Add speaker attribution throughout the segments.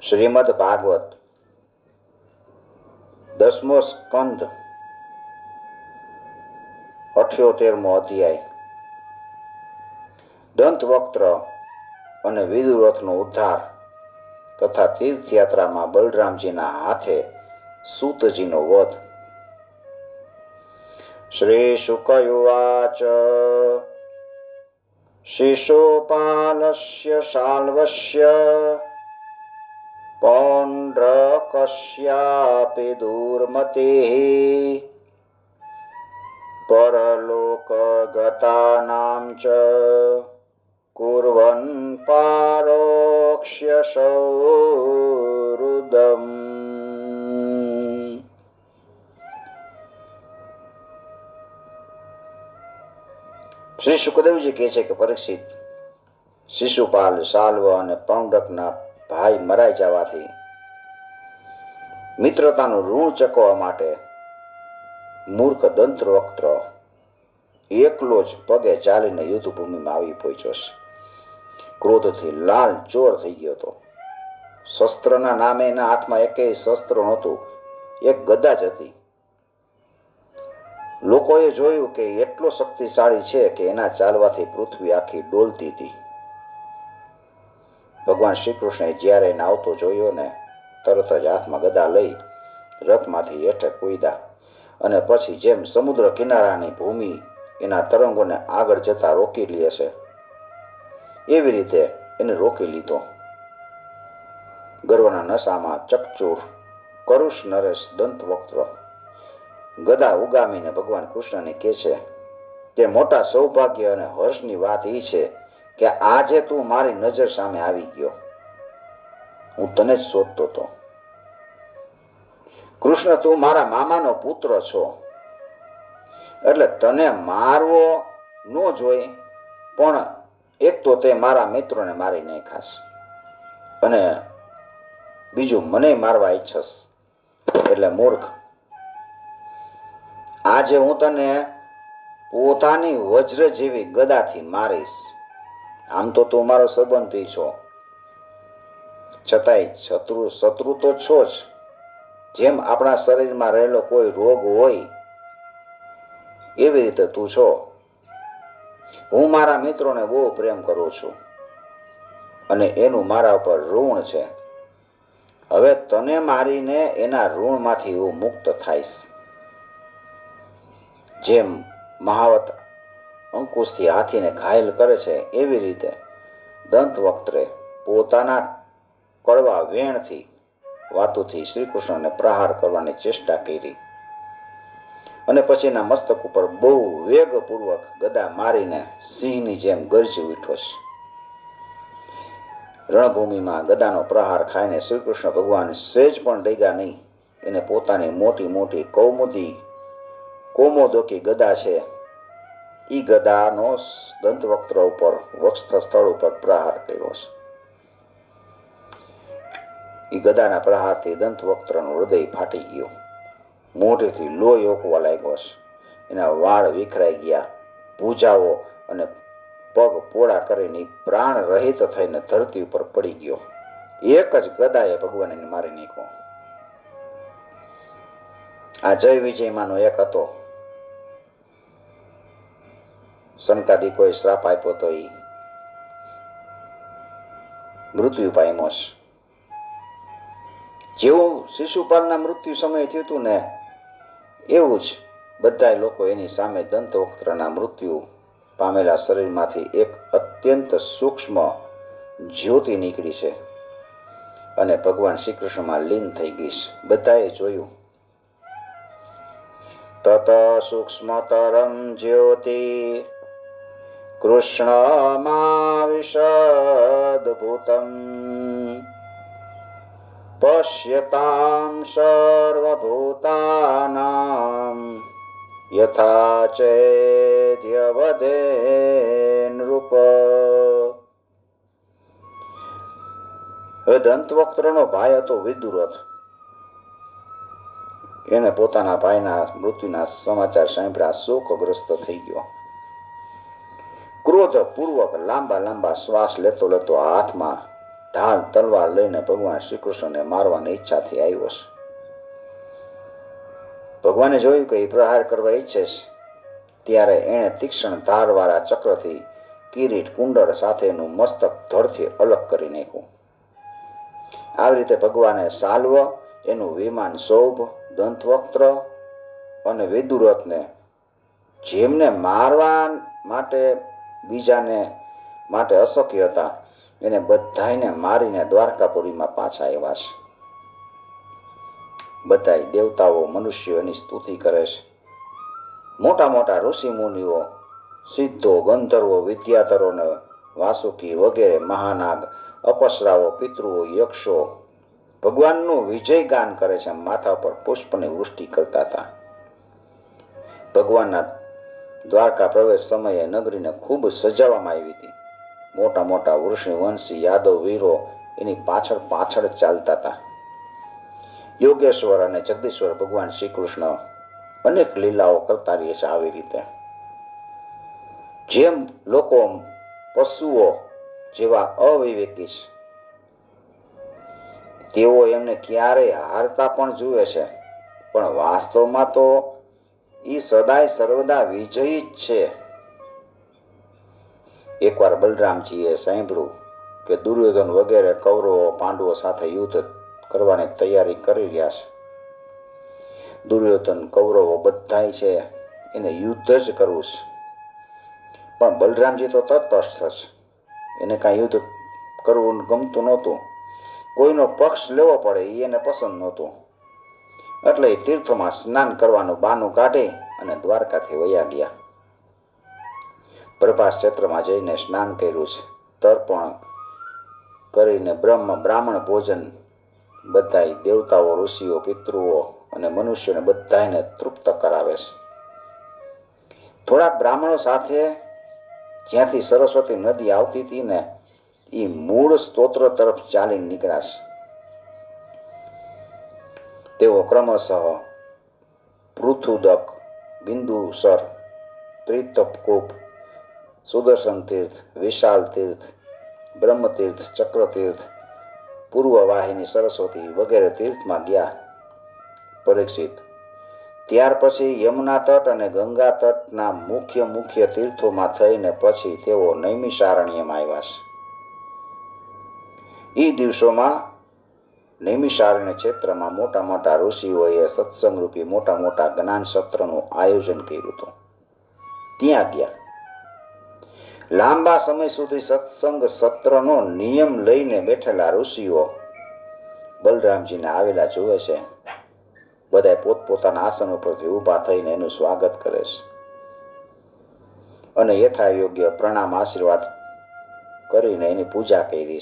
Speaker 1: શ્રીમદ ભાગવત. દસમો સ્કંદ. અઠ્યોતેરમો અધ્યાય. દંતવક્ત્ર અને વિદુરથનો ઉદ્ધાર તથા તીર્થયાત્રામાં બલરામજીના હાથે સૂતજીનો વધ. શ્રી શુકયુવાચ શિશોપાલસ્ય શાલ્વસ્ય. पौण्ड्र कस्यापि दुर्मतिः परलोकगतानां च कुर्वन् पारोक्ष्यसौहृदम् શ્રી સુખદેવજી કહે છે કે પરીક્ષિત શિશુપાલ સાલ્વ અને પૌંડકના ભાઈ મરાઈ જવાથી. મિત્રતાનું ઋણ ચકવવા માટે મૂર્ખ દંતવક્ત્ર એકલો જ પગે ચાલીને યુદ્ધભૂમિમાં આવી પહોંચ્યો છે. ક્રોધથી લાલ ચોર થઈ ગયો હતો. શસ્ત્રના નામે એના હાથમાં એકેય શસ્ત્ર નહોતું, એક ગદા જ હતી. લોકોએ જોયું કે એટલો શક્તિશાળી છે કે એના ચાલવાથી પૃથ્વી આખી ડોલતી હતી. ભગવાન શ્રી કૃષ્ણે જ્યારે એને આવતો જોયો ને, તરત જ હાથમાં ગદા લઈ રથમાંથી હેઠે કૂદ્યા. અને પછી જેમ સમુદ્ર કિનારાની ભૂમિ એના તરંગોને આગળ જતા રોકી લે છે, એવી રીતે એને રોકી લીધો. ગર્વના નશામાં ચકચૂર, કરુષ નરેશ દંત વક્ત્ર ગદા ઉગામીને ભગવાન કૃષ્ણને કહે છે, તે મોટા સૌભાગ્ય અને હર્ષની વાત એ છે કે આજે તું મારી નજર સામે આવી ગયો. હું તને જ શોધતો હતો. કૃષ્ણ, તું મારા મામાનો પુત્ર છો. એટલે તને મારવો ન જોઈ, પણ એક તો તે મારા મિત્રોને મારી નહીં ખાશ અને બીજું મને મારવા ઈચ્છસ એટલે મૂર્ખ, આજે હું તને પોતાની વજ્ર જેવી ગદાથી મારીશ. આમ તો તું મારો સંબંધી છો. છતાંય શત્રુ શત્રુ તો છો જ. જેમ આપણા શરીરમાં રહેલો કોઈ રોગ હોય, એવી રીતે તું છો. હું મારા મિત્રોને બહુ પ્રેમ કરું છું અને એનું મારા ઉપર ઋણ છે. હવે તને મારીને એના ઋણમાંથી હું મુક્ત થાઈશ. જેમ મહાવત અંકુશથી હાથીને ઘાયલ કરે છે એવી રીતે દંત વક્ત્રે પોતાના કડવા વેણથી, વાતુથી શ્રી કૃષ્ણને પ્રહાર કરવાની ચેષ્ટા કરી. અને પછી એના મસ્તક ઉપર બહુ વેગપૂર્વક ગદા મારીને સિંહની જેમ ગરજી ઉઠ્યો છે. રણભૂમિમાં ગદાનો પ્રહાર ખાઈને શ્રી કૃષ્ણ ભગવાન સેજ પણ ડેગા નહીં. એને પોતાની મોટી મોટી કૌમુદી, કોમોદોકી ગદા છે ઈ ગદાનો દંતવક્ત્ર ઉપર વક્ષસ્થ સ્થળ ઉપર પ્રહાર કર્યો છે. એ ગદાના પ્રહારથી દંતવક્ત્રનું હૃદય ફાટી ગયું. મોઢેથી લોહી ઓકવા લાગ્યો છે. એના વાળ વિખરાઈ ગયા. ભૂજાઓ અને પગ પોળા કરીને પ્રાણ રહિત થઈને ધરતી ઉપર પડી ગયો. એક જ ગદાએ ભગવાનને મારી નાખ્યો. આ જય વિજયમાંનો એક હતો. સંકાદિકોએ શ્રાપ આપ્યો તો એ મૃત્યુ પામ્યો જેવું શિશુપાલના મૃત્યુ સમય થયું હતું ને, એવું જ બધા લોકો એની સામે દંતવક્ત્રના મૃત્યુ પામેલા શરીરમાંથી એક અત્યંત સૂક્ષ્મ જ્યોતિ નીકળી છે અને ભગવાન શ્રી કૃષ્ણમાં લીન થઈ ગઈ છે બધાએ જોયું. તત સૂક્ષ્મતરમ જ્યોતિ કૃષ્ણમાવિશદભૂતમ પશ્યતામ સર્વભૂતાનામ યથા ચેદ્યવધે નૃપ હવે દંતવક્ત્રનો ભાઈ હતો વિદુરથ. એને પોતાના ભાઈના મૃત્યુના સમાચાર સાંભળ્યા શોકગ્રસ્ત થઈ ગયો. ક્રોધપૂર્વક, લાંબા લાંબા શ્વાસ લેતો લેતો હાથમાં ઢાલ તલવાર લઈને ભગવાન શ્રી કૃષ્ણને મારવાની ઈચ્છાથી આવ્યો છે. ભગવાને જોયું કે એ પ્રહાર કરવા ઈચ્છે છે, ત્યારે એણે તીક્ષ્ણ ધારવાળા ચક્રથી કિરીટ કુંડળ સાથેનું મસ્તક ધડથી અલગ કરી નાખ્યું. આવી રીતે ભગવાને સાલ્વ, એનું વિમાન શોભ દંતવક્ત્ર અને વિદુરથને જેમને મારવા માટે બીજાને માટે અશક્ય હતા. એને બધાને મારીને દ્વારકાપુરીમાં પાછા આવ્યા છે. બધાય દેવતાઓ મનુષ્યોની સ્તુતિ કરે છે. મોટા મોટા ઋષિ મુનિઓ, સિદ્ધો, ગંધર્વો, વિદ્યાધરોને, વાસુકી વગેરે મહાનાગ, અપસરાઓ, પિતૃઓ, યક્ષો ભગવાનનું વિજય ગાન કરે છે માથા પર પુષ્પની વૃષ્ટિ કરતા હતા. ભગવાનના દ્વારકા પ્રવેશ સમયે નગરીને ખૂબ સજાવવામાં આવી હતી. મોટા મોટા વૃષિ વંશી, યાદવ, વીરો એની પાછળ પાછળ ચાલતા હતા. યોગેશ્વર અને જગદીશ્વર ભગવાન શ્રી કૃષ્ણ અનેક લીલાઓ કરતા રહીએ છે આવી રીતે. જેમ લોકો પશુઓ જેવા અવિવેકી તેઓ એમને ક્યારેય હારતા પણ જુએ છે. પણ વાસ્તવમાં તો એ સદાય સર્વદા વિજયી જ છે. એકવાર બલરામજીએ સાંભળ્યું કે દુર્યોધન વગેરે કૌરવો પાંડવો સાથે યુદ્ધ કરવાની તૈયારી કરી રહ્યા છે. દુર્યોધન કૌરવો બધાય છે, એને યુદ્ધ જ કરવું છે. પણ બલરામજી તો તટસ્થ છે. એને કાંઈ યુદ્ધ કરવું ગમતું નહોતું. કોઈનો પક્ષ લેવો પડે એ એને પસંદ નહોતું. એટલે તીર્થોમાં સ્નાન કરવાનું બાનું કાઢી અને દ્વારકાથી વયા ગયા. પ્રભાસ ક્ષેત્રમાં જઈને સ્નાન કર્યું છે. તર્પણ કરીને બ્રહ્મ બ્રાહ્મણ ભોજન બધાય દેવતાઓ, ઋષિઓ, પિતૃઓ અને મનુષ્યોને બધાને તૃપ્ત કરાવે છે. થોડાક બ્રાહ્મણો સાથે જ્યાંથી સરસ્વતી નદી આવતી હતી ને એ મૂળ સ્તોત્ર તરફ ચાલી નીકળાશે તેઓ ક્રમશઃ પૃથુદક, બિંદુસર, ત્રિતપકૂપ, સુદર્શન તીર્થ, વિશાલ તીર્થ, બ્રહ્મતીર્થ, ચક્રતીર્થ, પૂર્વવાહિની સરસ્વતી વગેરે તીર્થમાં ગયા પરીક્ષિત. ત્યાર પછી યમુના તટ અને ગંગા તટના મુખ્ય મુખ્ય તીર્થોમાં થઈને પછી તેઓ નૈમિષારણ્યમાં આવ્યા છે. એ દિવસોમાં નૈમિષારણ્ય ક્ષેત્રમાં મોટા મોટા ઋષિઓએ સત્સંગ રૂપી મોટા મોટા જ્ઞાન સત્રનું આયોજન કર્યું હતું. ત્યાં ગયા. લાંબા સમય સુધી સત્સંગ સત્રનો નિયમ લઈને બેઠેલા ઋષિઓ બલરામજીને આવેલા જુએ છે. બધા પોતપોતાના આસન ઉપરથી ઊભા થઈને એનું સ્વાગત કરે છે. અને યથા યોગ્ય પ્રણામ આશીર્વાદ કરીને એની પૂજા કરી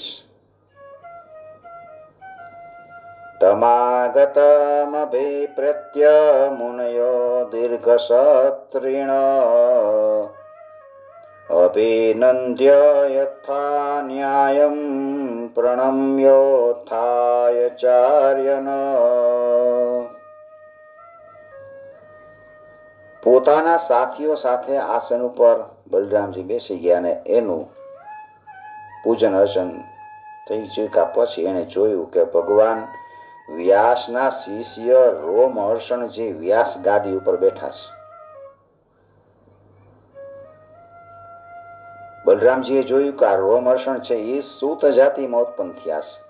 Speaker 1: મુનયો દીર્ઘસત્રિણ અભિનંદ્ય યથા ન્યાયમ પ્રણમ્યોત્થાય ચાર્યન પોતાના સાથીઓ સાથે આસન ઉપર બલરામજી બેસી ગયા અને એનું પૂજન અર્ચન થઈ ચૂક્યા પછી એણે જોયું કે ભગવાન વ્યાસના શિષ્ય રોમહર્ષણજી વ્યાસ ગાદી ઉપર બેઠા છે. બલરામજીએ જોયું કે આ રોમહર્ષણ છે એ સૂત જાતિમાં ઉત્પન્ન થયા છે.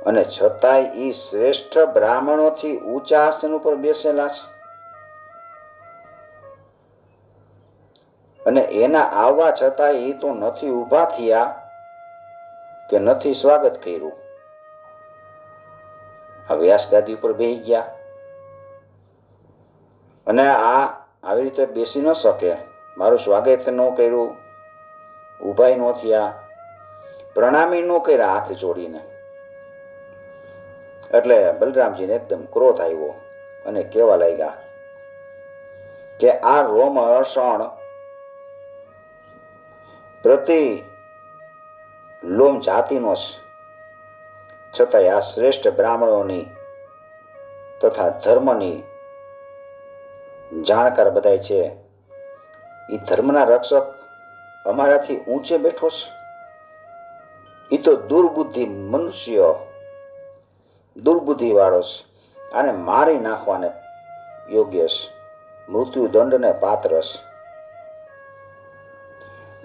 Speaker 1: અને છતાંય એ શ્રેષ્ઠ બ્રાહ્મણોથી ઊંચા આસન ઉપર બેસેલા છે. અને એના આવવા છતાં એ તો નથી ઊભા થયા કે નથી સ્વાગત કર્યું. આ વ્યાસ ગાદી ઉપર બેસી ગયા. અને આ આવી રીતે બેસી ન શકે. મારું સ્વાગત ન કર્યું. ઊભાઈ ન થયા. પ્રણામી ન કર્યા હાથ જોડીને. એટલે બલરામજીને એકદમ ક્રોધ આવ્યો અને કહેવા લાગ્યા કે આ રોમ હર્ષણ પ્રતિ લોમ જાતિનો છે. છતાંય આ શ્રેષ્ઠ બ્રાહ્મણોની તથા ધર્મની જાણકાર બધાય છે. એ ધર્મના રક્ષક અમારાથી ઊંચે બેઠો છે. એ તો દુર્બુદ્ધિ મનુષ્ય દુર્બુદ્ધિવાળો છે. આને મારી નાખવાને યોગ્ય છે. મૃત્યુદંડને પાત્ર છે.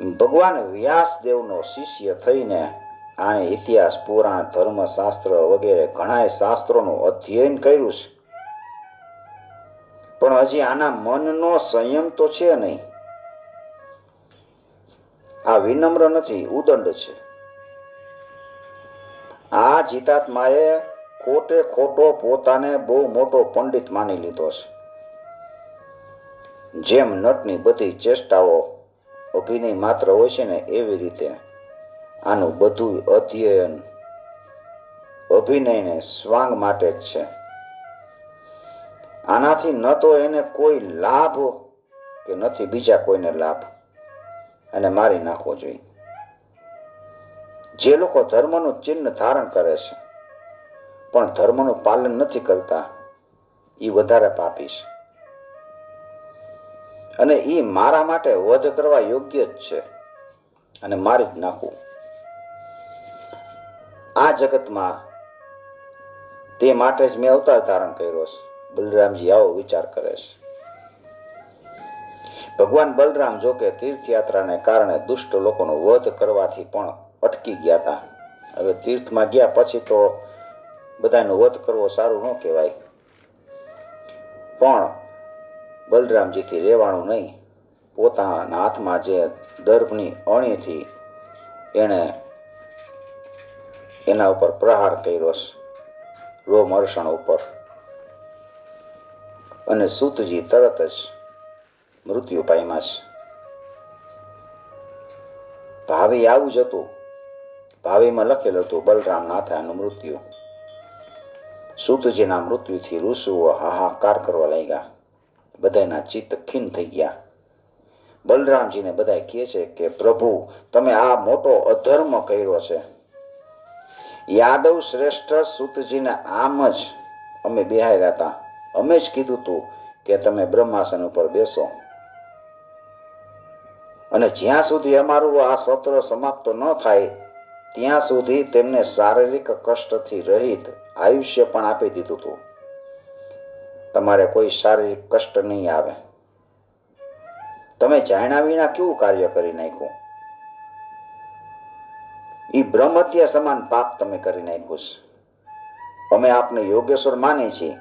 Speaker 1: ભગવાન વ્યાસદેવનો શિષ્ય થઈને આણે ઇતિહાસ, પુરાણ, ધર્મશાસ્ત્ર વગેરે ઘણાય શાસ્ત્રોનું અધ્યયન કર્યું છે. પણ હજી આના મનનો સંયમ તો છે નહીં. આ વિનમ્ર નથી, ઉદંડ છે. આ જીતાત્માએ ખોટે ખોટો પોતાને બહુ મોટો પંડિત માની લીધો છે. જેમ નટની બધી ચેષ્ટાઓ અભિનય માત્ર હોય છે ને એવી રીતે આનું બધું અધ્યયન અભિનયને સ્વાંગ માટે જ છે. આનાથી ન તો એને કોઈ લાભ કે નથી બીજા કોઈને લાભ. અને મારી નાખવો જોઈએ. જે લોકો ધર્મનું ચિહ્ન ધારણ કરે છે, પણ ધર્મનું પાલન નથી કરતા એ વધારે પાપી છે. અને એ મારા માટે વધ કરવા યોગ્ય જ છે. અને મારી જ નાખવું આ જગતમાં તે માટે જ મેં અવતાર ધારણ કર્યો છે. બલરામજી આવો વિચાર કરે છે. ભગવાન બલરામ જો કે તીર્થયાત્રાને કારણે દુષ્ટ લોકોનો વધ કરવાથી પણ અટકી ગયા હતા. હવે તીર્થમાં ગયા પછી તો બધાનો વધ કરવો સારું ન કહેવાય. પણ બલરામજીથી રહેવાનું નહીં. પોતાના હાથમાં જે દર્ભની અણીથી એણે એના ઉપર પ્રહાર કર્યો છે રોમહર્ષણ ઉપર. અને સૂતજી તરત જ મૃત્યુ પામ્યા છે. ભાવિ આવું જ હતું. ભાવિમાં લખેલું હતું બલરામ નાથાનું મૃત્યુ. સૂતજીના મૃત્યુથી ઋષુઓ હાહાકાર કરવા લાગ્યા. બધાના ચિત્ત ખીન થઈ ગયા. બલરામજીને બધા કહે છે કે, પ્રભુ, તમે આ મોટો અધર્મ કર્યો છે. યાદવ શ્રેષ્ઠ સુતજીને આમ જ અમે બિહાર્યા હતા. અમે જ કીધું તું કે તમે બ્રહ્માસન ઉપર બેસો. અને જ્યાં સુધી અમારું આ સત્ર સમાપ્ત ન થાય, ત્યાં સુધી તેમને શારીરિક કષ્ટથી રહિત આયુષ્ય પણ આપી દીધું હતું તમારે કોઈ શારીરિક કષ્ટ નહીં આવે. તમે જાણ્યા વિના કેવું કાર્ય કરી નાખ્યું? એ બ્રહ્મત્યા સમાન પાપ તમે કરી નાખ્યું છે. અમે આપને યોગેશ્વર માની છીએ.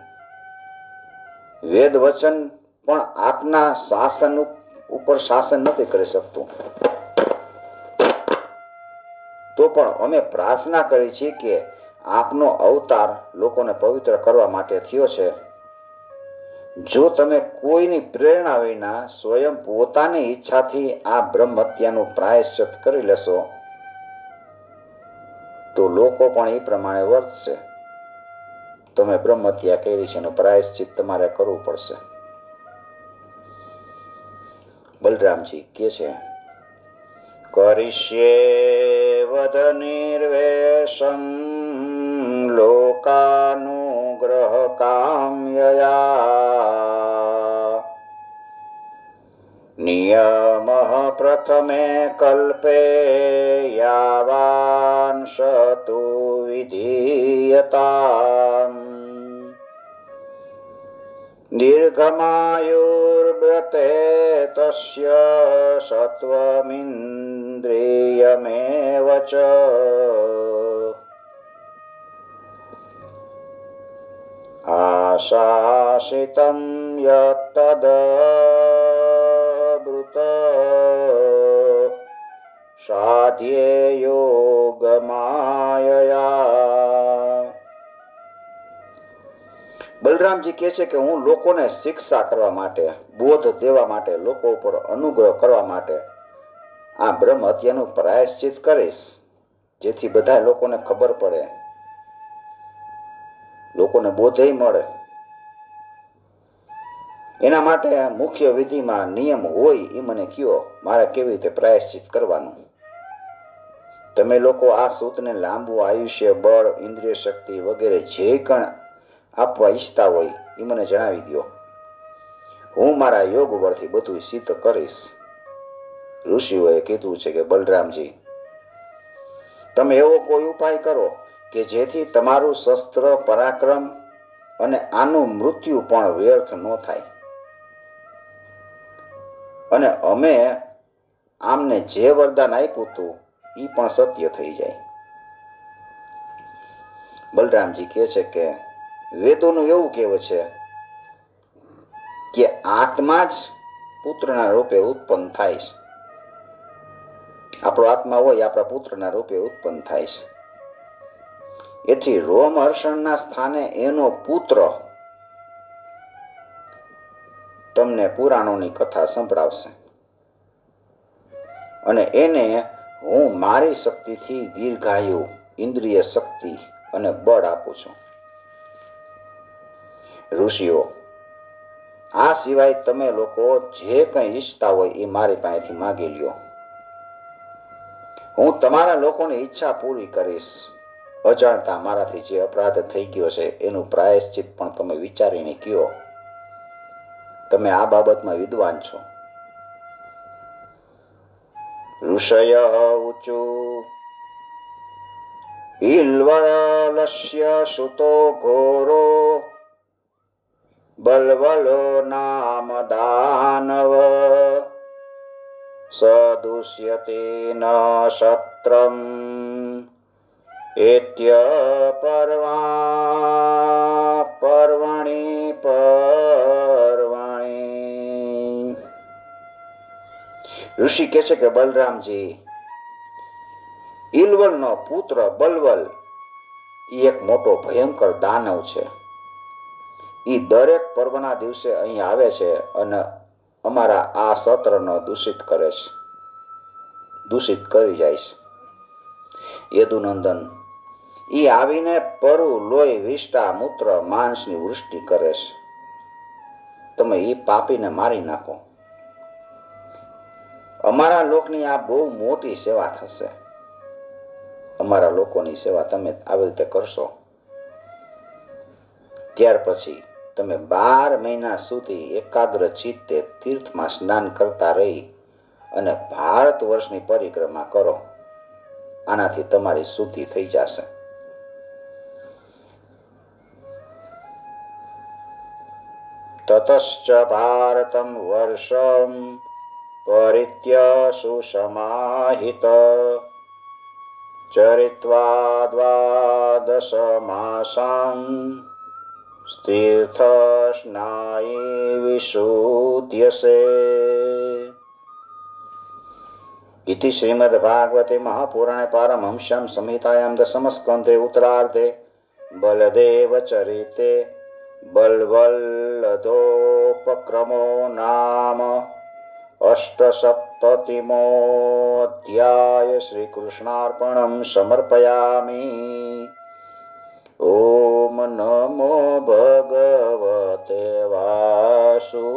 Speaker 1: વેદ વચન પણ આપના શાસન ઉપર શાસન નથી કરી શકતું. તો પણ અમે પ્રાર્થના કરી છીએ કે આપનો અવતાર લોકોને પવિત્ર કરવા માટે થયો છે. જો તમે કોઈની પ્રેરણા વિના સ્વયં પોતાની ઈચ્છાથી આ બ્રહ્મ હત્યાનું પ્રાયશ્ચિત કરી લેશો તો લોકો પણ એ પ્રમાણે વર્તશે. તમે બ્રહ્મ હત્યા કરી છે પ્રાયશ્ચિત તમારે કરવું પડશે. બલરામજી કે છે કરીષ્યે વદ નિર્વેશમ લોકાનુગ્રહ કામ્યયા નિયમ પ્રથમે કલ્પે યાવાન શતુ વિધીયતામ દીર્ઘમાયુર્વ્રતે તસ્ય સત્વમિન્દ્રિયમેવ ચ આશાસિतं યત્તદબ્રુત યોગમાયયા બલરામજી કહે છે કે હું લોકોને શિક્ષા કરવા માટે, બોધ દેવા માટે, લોકો ઉપર અનુગ્રહ કરવા માટે આ બ્રહ્મ હત્યાનું પ્રાયશ્ચિત કરીશ, જેથી બધા લોકોને ખબર પડે. લોકોને બોધય મળે. એના માટે મુખ્ય વિધિમાં નિયમ હોય એ મને કયો, મારે કેવી રીતે પ્રાયશ્ચિત કરવાનું? તમે લોકો આ સૂતને લાંબુ આયુષ્ય, બળ, ઇન્દ્રિય શક્તિ વગેરે જે કણ આપવા ઈચ્છતા હોય એ મને જણાવી દો હું મારા યોગ બળથી બધું સિદ્ધ કરીશ. ઋષિઓએ કીધું છે કે, બલરામજી, તમે એવો કોઈ ઉપાય કરો કે જેથી તમારું શસ્ત્ર, પરાક્રમ અને આનું મૃત્યુ પણ વ્યર્થ ન થાય. અને અમે આમને જે વરદાન આપ્યું હતું એ પણ સત્ય થઈ જાય. બલરામજી કહે છે કે વેદોનું એવું કહેવું છે કે આત્મા જ પુત્રના રૂપે ઉત્પન્ન થાય છે. આપણો આત્મા હોય, આપણા પુત્રના રૂપે ઉત્પન્ન થાય છે. એથી રોમહર્ષણના સ્થાને એનો પુત્ર તમને પુરાણોની કથા સંભળાવશે. અને એને હું મારી શક્તિથી દીર્ઘાયુ ઇન્દ્રિય શક્તિ અને બળ આપું છું. ઋષિઓ, આ સિવાય તમે લોકો જે કંઈ ઈચ્છતા હોય એ મારી પાસેથી માગી લ્યો. હું તમારા લોકોની ઈચ્છા પૂરી કરીશ. અજાણતા મારાથી જે અપરાધ થઈ ગયો છે એનું પ્રાયશ્ચિત પણ તમે વિચારીને કયો. તમે આ બાબતમાં વિદ્વાન છો. ઋષય ઊંચુ ઇલ્વલસ્ય સુતો ઘોરો બલવલો નામ દાનવ સદુષ્યતે ન શત્રમ એત્ય પર્વા પર્વણિ પર્વણિ ઋષિ કહે છે કે, બલરામજી ઇલવલનો પુત્ર બલવલ એ એક મોટો ભયંકર દાનવ છે. એ દરેક પર્વના દિવસે અહીં આવે છે અને અમારા આ સત્રનો દૂષિત કરે છે. દૂષિત કરી જાય છે. યદુનંદન એ આવીને પરુ લોહી વિષ્ટા મૂત્ર માંસની વૃષ્ટિ કરે છે. તમે એ પાપીને મારી નાખો. અમારા લોકની આ બહુ મોટી સેવા થશે. અમારા લોકોની સેવા તમે આવી રીતે કરશો. ત્યાર પછી તમે બાર મહિના સુધી એકાગ્ર ચિત્તે તીર્થમાં સ્નાન કરતા રહી અને ભારત વર્ષની પરિક્રમા કરો. આનાથી તમારી શુદ્ધિ થઈ જશે. તતશ્ચ ભારતમ વર્ષમ परित्य सुसमाहित चरित्वा द्वादशमासान् स्तीर्थस्नायि विशूद्यसे इति श्रीमद्भागवते महापुराणे पारमहंस्यां संहितायां दशमस्कन्धे उत्तरार्धे बलदेवचरिते बल्वल्लदोपक्रमो नाम अष्टसप्ततिमोऽध्याय श्रीकृष्णार्पणं समर्पयामि ॐ नमो भगवते वासुदेवाय